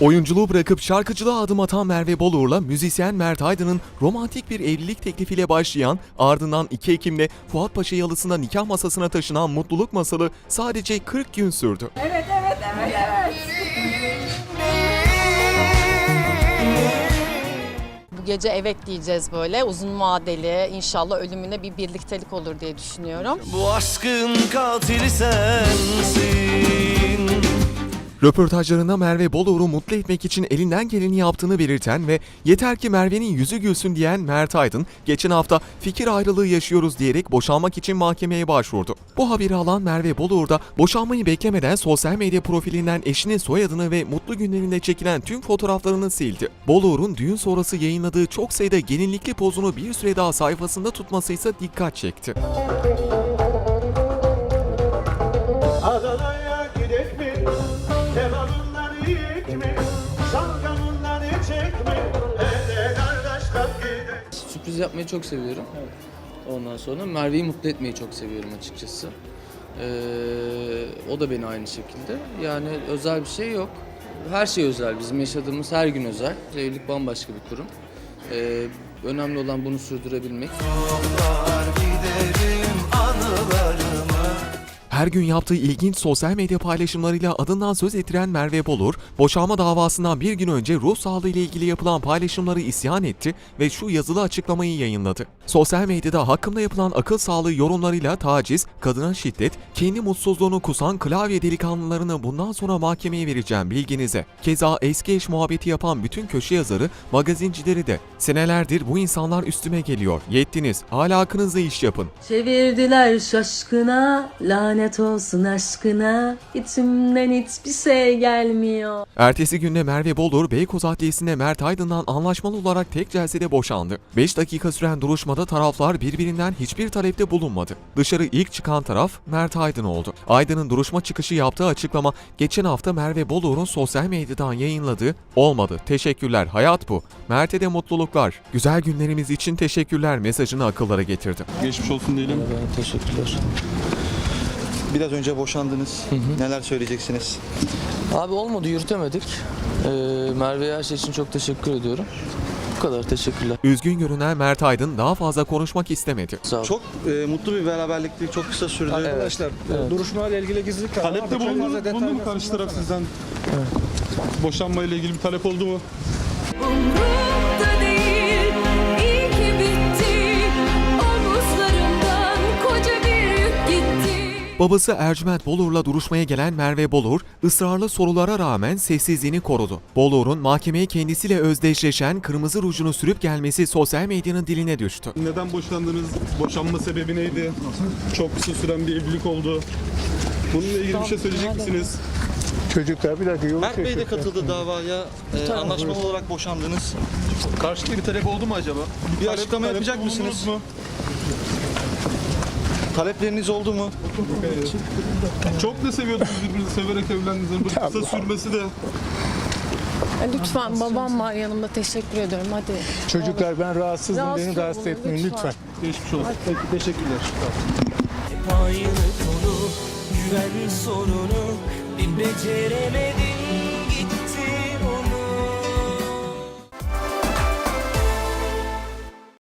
Oyunculuğu bırakıp şarkıcılığa adım atan Merve Boluğur'la müzisyen Mert Aydın'ın romantik bir evlilik teklifiyle başlayan, ardından 2 Ekim'de Fuat Paşa Yalısı'nda nikah masasına taşınan mutluluk masalı sadece 40 gün sürdü. Evet evet evet evet. Bu gece evet diyeceğiz böyle uzun vadeli inşallah ölümüne bir birliktelik olur diye düşünüyorum. Bu aşkın katili sensin Röportajlarında Merve Boluğur'u mutlu etmek için elinden geleni yaptığını belirten ve yeter ki Merve'nin yüzü gülsün diyen Mert Aydın, geçen hafta fikir ayrılığı yaşıyoruz diyerek boşanmak için mahkemeye başvurdu. Bu haberi alan Merve Boluğur da boşanmayı beklemeden sosyal medya profilinden eşinin soyadını ve mutlu günlerinde çekilen tüm fotoğraflarını sildi. Boluğur'un düğün sonrası yayınladığı çok sayıda gelinlikli pozunu bir süre daha sayfasında tutması ise dikkat çekti. Adana'ya Sürpriz yapmayı çok seviyorum. Ondan sonra Merve'yi mutlu etmeyi çok seviyorum açıkçası. Ee, o da beni aynı şekilde. Yani özel bir şey yok. Her şey özel. Bizim yaşadığımız her gün özel. Evlilik bambaşka bir kurum. Ee, önemli olan bunu sürdürebilmek. Giderim anılarıma Her gün yaptığı ilginç sosyal medya paylaşımlarıyla adından söz ettiren Merve Bolur, boşanma davasından bir gün önce ruh sağlığı ile ilgili yapılan paylaşımları isyan etti ve şu yazılı açıklamayı yayınladı. Sosyal medyada hakkımda yapılan akıl sağlığı yorumlarıyla taciz, kadına şiddet, kendi mutsuzluğunu kusan klavye delikanlılarını bundan sonra mahkemeye vereceğim bilginize. Keza eski eş muhabbeti yapan bütün köşe yazarı, magazincileri de. Senelerdir bu insanlar üstüme geliyor. Yettiniz. Hala hakkınızda iş yapın. Çevirdiler şaşkına, lanet olsun aşkına. İçimden hiçbir şey gelmiyor. Ertesi günde Merve Bolur, Beykoz Adliyesi'nde Mert Aydın'dan anlaşmalı olarak tek celsede boşandı. 5 dakika süren duruşmada taraflar birbirinden hiçbir talepte bulunmadı. Dışarı ilk çıkan taraf Mert Aydın oldu. Aydın'ın duruşma çıkışı yaptığı açıklama geçen hafta Merve Bolur'un sosyal medyadan yayınladığı olmadı. Teşekkürler hayat bu. Mert'e de mutluluklar. Güzel günlerimiz için teşekkürler mesajını akıllara getirdi. Geçmiş olsun diyelim. Evet, teşekkürler. Biraz önce boşandınız. Neler söyleyeceksiniz? Abi olmadı yürütemedik. Ee, Merve'ye her şey için çok teşekkür ediyorum. Bu kadar teşekkürler. Üzgün görünen Mert Aydın daha fazla konuşmak istemedi. Sağ ol. Çok e, mutlu bir beraberlikti. Çok kısa sürdü. Arkadaşlar Duruşmayla ilgili gizlilik var. Talepte bulundu, bulundu mu karşı taraf sizden? Boşanma ile ilgili bir talep oldu mu? Babası Ercüment Bolur'la duruşmaya gelen Merve Bolur, ısrarlı sorulara rağmen sessizliğini korudu. Bolur'un mahkemeye kendisiyle özdeşleşen kırmızı rujunu sürüp gelmesi sosyal medyanın diline düştü. Neden boşandınız? Boşanma sebebi neydi? Çok kısa süren bir evlilik oldu. Bununla ilgili bir şey söyleyecek misiniz? Çocuklar bir dakika yolu Mert Bey de katıldı davaya. E, anlaşmalı olarak boşandınız. Karşılıklı bir talep oldu mu acaba? Bir açıklama yapacak mısınız? Mu? Talepleriniz oldu mu? Çok da seviyordunuz birbirinizi severek evlendiniz. Bu kısa sürmesi de Lütfen babam var yanımda teşekkür ediyorum hadi. Çocuklar ben rahatsızım. Rahatsız Beni rahatsız olun, etmeyin lütfen. lütfen. geçmiş olsun. Teşekkürler. Hep aynı konu Güven sorunu Bir beceremedim